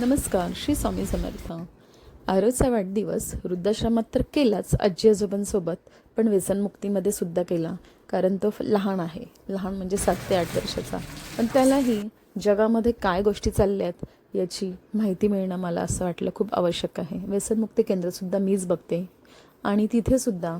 नमस्कार श्री स्वामी समर्थ. आरोचा वाढदिवस वृद्धाश्रमात तर केलाच आजी आजोबांसोबत पण व्यसनमुक्तीमध्ये सुद्धा केला कारण तो फ- लहान आहे. लहान म्हणजे सात ते आठ वर्षाचा. पण त्यालाही जगामध्ये काय गोष्टी चालल्या आहेत याची माहिती मिळणं मला असं वाटलं खूप आवश्यक आहे. व्यसनमुक्ती केंद्रसुद्धा मीच बघते. आणि तिथेसुद्धा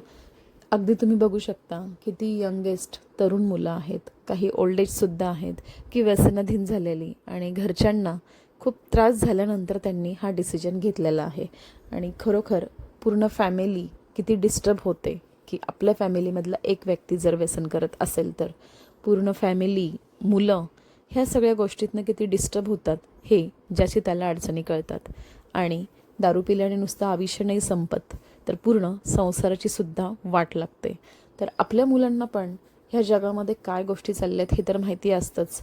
अगदी तुम्ही बघू शकता किती यंगेस्ट तरुण मुलं आहेत. काही ओल्ड एजसुद्धा आहेत की व्यसनाधीन झालेली आणि घरच्यांना खूप त्रास झाल्यानंतर त्यांनी हा डिसिजन घेतलेला आहे. आणि खरोखर पूर्ण फॅमिली किती डिस्टर्ब होते की आपल्या फॅमिलीमधला एक व्यक्ती जर व्यसन करत असेल तर पूर्ण फॅमिली मुलं ह्या सगळ्या गोष्टीतनं किती डिस्टर्ब होतात हे ज्याची त्याला अडचणी कळतात. आणि दारू पिल्याने नुसतं आयुष्य नाही संपत तर पूर्ण संसाराची सुद्धा वाट लागते. तर आपल्या मुलांना पण ह्या जगामध्ये काय गोष्टी चालल्यात हे तर माहिती असतंच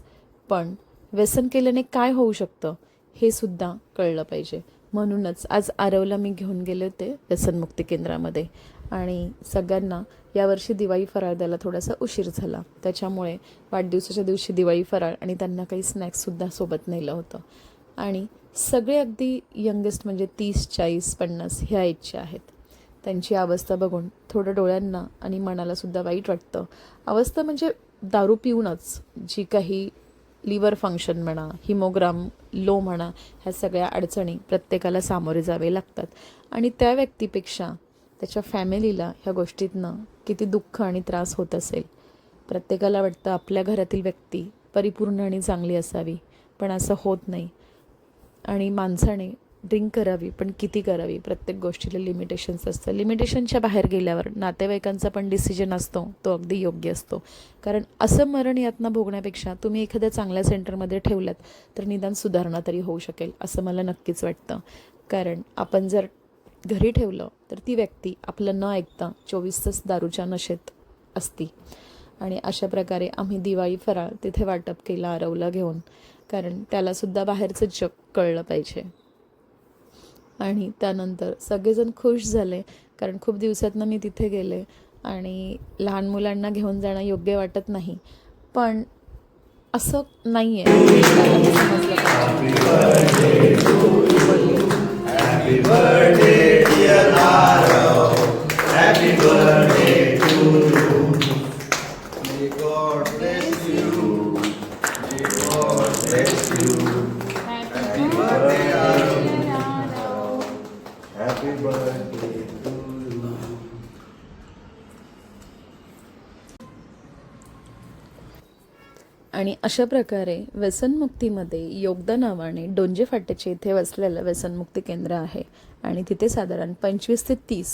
पण व्यसन केल्याने काय होऊ शकतं? हे सुद्धा कळलं पाहिजे. म्हणूनच आज आरवला मी घेऊन गेले होते व्यसनमुक्ती केंद्रामध्ये. आणि सगळ्यांना यावर्षी दिवाळी फराळ द्यायला थोडासा उशीर झाला. त्याच्यामुळे वाढदिवसाच्या दिवशी दिवाळी फराळ आणि त्यांना काही स्नॅक्ससुद्धा सोबत नेलं होतं. आणि सगळे अगदी यंगेस्ट म्हणजे तीस चाळीस पन्नास ह्या एजचे आहेत. त्यांची अवस्था बघून थोडं डोळ्यांना आणि मनालासुद्धा वाईट वाटतं. अवस्था म्हणजे दारू पिऊनच. जी काही लिव्हर फंक्शन म्हणा हिमोग्राम लो म्हणा ह्या सगळ्या अडचणी प्रत्येकाला सामोरे जावे लागतात. आणि त्या व्यक्तीपेक्षा त्याच्या फॅमिलीला ह्या गोष्टीतनं किती दुःख आणि त्रास होत असेल प्रत्येकाला वाटतं आपल्या घरातील व्यक्ती परिपूर्ण आणि चांगली असावी पण असं होत नाही. आणि माणसाने ड्रिंक करावी पण किती करावी? प्रत्येक गोष्टीला लिमिटेशन्स असतं लिमिटेशनच्या बाहेर गेल्यावर नातेवाईकांचा पण डिसिजन असतो तो अगदी योग्य असतो. कारण असं मरण यातना भोगण्यापेक्षा तुम्ही एखाद्या चांगल्या सेंटरमध्ये ठेवलात तर निदान सुधारणा तरी होऊ शकेल असं मला नक्कीच वाटतं. कारण आपण जर घरी ठेवलं तर ती व्यक्ती आपलं न ऐकता चोवीस तास दारूच्या नशेत असती. आणि अशा प्रकारे आम्ही दिवाळी फराळ तिथे वाटप केला आरवला घेऊन. कारण त्यालासुद्धा बाहेरचं जग कळलं पाहिजे. आणि त्यानंतर सगळेजण खुश झाले कारण खूप दिवसातनं मी तिथे गेले आणि लहान मुलांना घेऊन जाणं योग्य वाटत नाही. पण असं नाही आहे समजलं पाहिजे. Birthday to आणि अशा प्रकारे व्यसनमुक्तीमध्ये योगदान नावाने डोंजे फाट्याचे इथे वसलेलं व्यसनमुक्ती केंद्र आहे. आणि तिथे साधारण पंचवीस ते तीस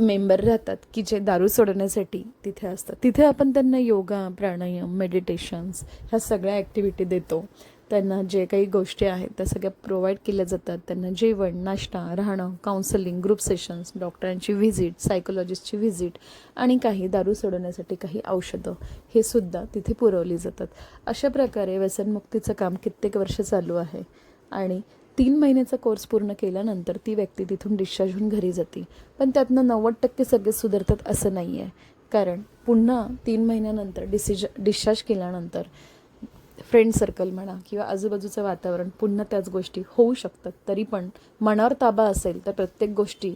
मेंबर राहतात की जे दारू सोडण्यासाठी तिथे असतात. तिथे आपण त्यांना योगा प्राणायाम मेडिटेशन्स ह्या सगळ्या ॲक्टिव्हिटी देतो. त्यांना जे काही गोष्टी आहेत त्या सगळ्या प्रोव्हाइड केल्या जातात. त्यांना जेवण नाश्ता राहणं काउन्सलिंग ग्रुप सेशन्स डॉक्टरांची व्हिजिट सायकोलॉजिस्टची व्हिजिट आणि काही दारू सोडवण्यासाठी काही औषधं हे सुद्धा तिथे पुरवली जातात. अशा प्रकारे व्यसनमुक्तीचं काम कित्येक वर्ष चालू आहे. आणि तीन महिन्याचा कोर्स पूर्ण केल्यानंतर ती व्यक्ती तिथून डिस्चार्ज होऊन घरी जाते. पण त्यातनं नव्वद टक्के सगळे सुधारतात असं नाही आहे कारण पुन्हा तीन महिन्यानंतर डिसिज डिस्चार्ज केल्यानंतर फ्रेंड सर्कल म्हणा किंवा आजूबाजूचं वातावरण पुन्हा त्याच गोष्टी होऊ शकतात. तरी पण मनावर ताबा असेल तर प्रत्येक गोष्टी